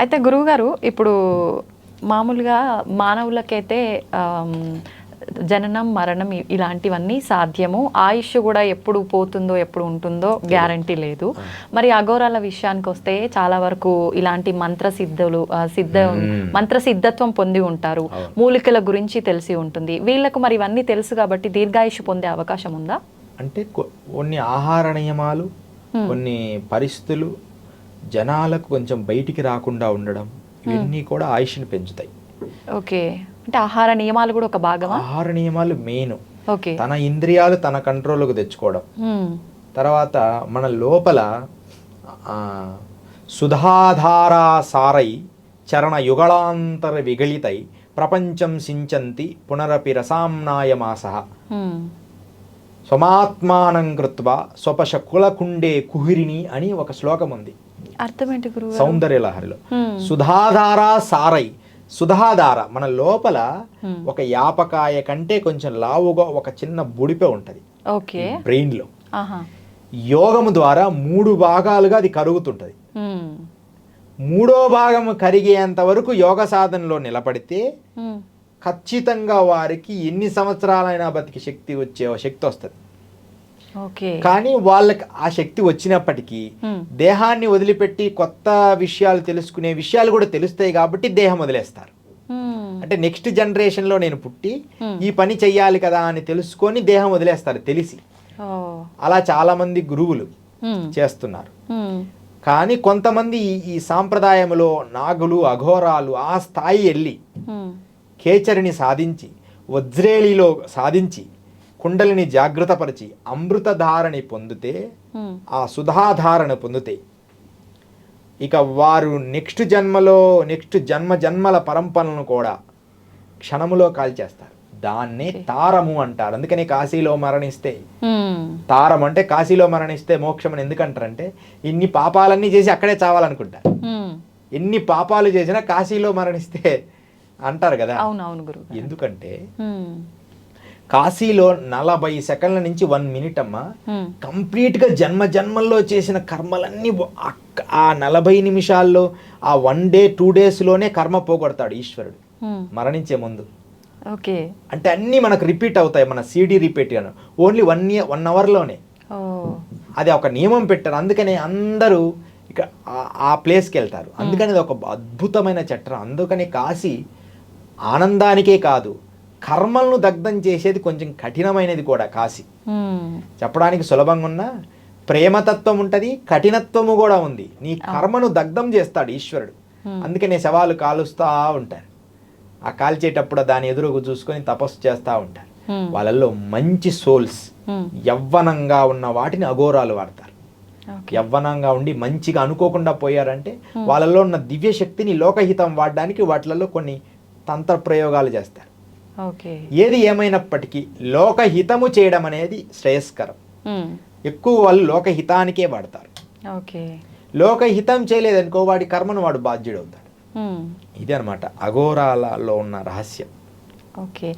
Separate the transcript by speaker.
Speaker 1: అయితే గురువుగారు ఇప్పుడు మామూలుగా మానవులకైతే జననం మరణం ఇలాంటివన్నీ సాధ్యము. ఆయుష్ కూడా ఎప్పుడు పోతుందో ఎప్పుడు ఉంటుందో గ్యారంటీ లేదు. మరి అఘోరాల విషయానికి వస్తే చాలా వరకు ఇలాంటి మంత్రసిద్ధులు సిద్ధ మంత్రసిద్ధత్వం పొంది ఉంటారు. మూలికల గురించి తెలిసి ఉంటుంది. వీళ్ళకు మరి ఇవన్నీ తెలుసు కాబట్టి దీర్ఘాయుష్ పొందే అవకాశం ఉందా?
Speaker 2: అంటే కొన్ని ఆహార నియమాలు కొన్ని పరిస్థితులు జనాలకు కొంచెం బయటికి రాకుండా ఉండడం ఇవన్నీ కూడా ఆయుష్ని పెంచుతాయి.
Speaker 1: ఓకే. అంటే ఆహార నియమాలు కూడా ఒక భాగమా?
Speaker 2: ఆహార నియమాలు మెయిన్.
Speaker 1: ఓకే.
Speaker 2: తన ఇంద్రియాలు తన కంట్రోల్లోకి తెచ్చుకోవడం.
Speaker 1: హ్మ్.
Speaker 2: తర్వాత మన లోపల సుధాధారా సారై చరణ యుగళాంతర విగళితై ప్రపంచం సించంతి పునరపి రసాంనాయమాస
Speaker 1: హ్మ్.
Speaker 2: స్వమాత్మానం కృత్వ స్వపశ కులకుండే కుహిరిని అని ఒక శ్లోకం ఉంది
Speaker 1: గురువు
Speaker 2: సౌందర్యలహరిలో. సుధాధార సారై. సుధాధార మన లోపల ఒక యాపకాయ కంటే కొంచెం లావుగా ఒక చిన్న బుడిపె ఉంటది.
Speaker 1: ఓకే.
Speaker 2: బ్రెయిన్లో.
Speaker 1: ఆహా.
Speaker 2: యోగము ద్వారా మూడు భాగాలుగా అది కరుగుతుంటది. మూడో భాగం కరిగేంత వరకు యోగ సాధనలో నిలబడితే. ఖచ్చితంగా వారికి ఎన్ని సంవత్సరాలైనా బతికి శక్తి వచ్చే శక్తి వస్తుంది. కానీ వాళ్ళకి ఆ శక్తి వచ్చినప్పటికీ. దేహాన్ని వదిలిపెట్టి కొత్త విషయాలు తెలుసుకునే విషయాలు కూడా తెలుస్తాయి కాబట్టి దేహం వదిలేస్తారు. అంటే నెక్స్ట్ జనరేషన్లో నేను పుట్టి. ఈ పని చెయ్యాలి కదా అని తెలుసుకొని దేహం వదిలేస్తారు తెలిసి అలా చాలామంది గురువులు
Speaker 1: హ్మ్.
Speaker 2: చేస్తున్నారు. కానీ కొంతమంది ఈ- సాంప్రదాయంలో నాగులు అఘోరాలు ఆ స్థాయి వెళ్ళి. కేచరిని సాధించి వజ్రేలిలో సాధించి కుండలిని జాగృతపరిచి అమృతధారని పొందితే. ఆ సుధాధారణ పొందితే ఇక వారు నెక్స్ట్ జన్మలో నెక్స్ట్ జన్మ జన్మల పరంపరలను కూడా క్షణములో కాల్చేస్తారు దాన్నే తారము అంటారు అందుకని కాశీలో మరణిస్తే. తారం అంటే కాశీలో మరణిస్తే మోక్షం అని ఎందుకంటారంటే ఇన్ని పాపాలన్నీ చేసి అక్కడే చావాలనుకుంటారు. ఎన్ని పాపాలు చేసినా కాశీలో మరణిస్తే అంటారు కదా ఎందుకంటే. కాశీలో నలభై సెకండ్ల నుంచి వన్ మినిట్ అమ్మ.
Speaker 1: హ్మ్.
Speaker 2: కంప్లీట్గా జన్మ జన్మల్లో చేసిన కర్మలన్నీ ఆ నలభై నిమిషాల్లో ఆ వన్ డే టూ డేస్లోనే కర్మ పోగొడతాడు ఈశ్వరుడు. మరణించే ముందు.
Speaker 1: ఓకే.
Speaker 2: అంటే అన్నీ మనకు రిపీట్ అవుతాయి మన సీడీ రిపీట్ గాను. ఓన్లీ వన్ ఇయర్ వన్ అవర్లోనే. అది ఒక నియమం పెట్టారు. అందుకనే అందరూ ఇక ఆ- ఆ ప్లేస్కి వెళ్తారు అందుకని అది ఒక అద్భుతమైన చట్టం అందుకని కాశీ ఆనందానికే కాదు. కర్మలను దగ్ధం చేసేది కొంచెం కఠినమైనది కూడా కాశీ. చెప్పడానికి సులభంగా ఉన్నా ప్రేమతత్వం ఉంటుంది కఠినత్వము కూడా ఉంది. నీ కర్మను దగ్ధం చేస్తాడు ఈశ్వరుడు. అందుకనే శవాలు కాలుస్తూ ఉంటారు. ఆ కాల్చేటప్పుడు దాని ఎదురుగు చూసుకొని తపస్సు చేస్తూ ఉంటారు. వాళ్ళల్లో మంచి సోల్స్. యవ్వనంగా ఉన్న వాటిని అఘోరాలు వాడతారు. యవ్వనంగా ఉండి మంచిగా అనుకోకుండా పోయారంటే వాళ్ళలో ఉన్న దివ్య శక్తిని లోకహితం వాడడానికి వాటిలలో కొన్ని తంత్ర ప్రయోగాలు చేస్తారు. ఏది ఏమైనప్పటికీ లోకహితము చేయడం అనేది శ్రేయస్కరం. ఎక్కువ వాళ్ళు లోకహితానికే వాడతారు.
Speaker 1: ఓకే.
Speaker 2: లోకహితం చేయలేదనుకో వాడి కర్మను వాడు బాధ్యుడవుతాడు.
Speaker 1: హ్మ్.
Speaker 2: ఇది అనమాట అఘోరాలలో ఉన్న రహస్యం.
Speaker 1: ఓకే.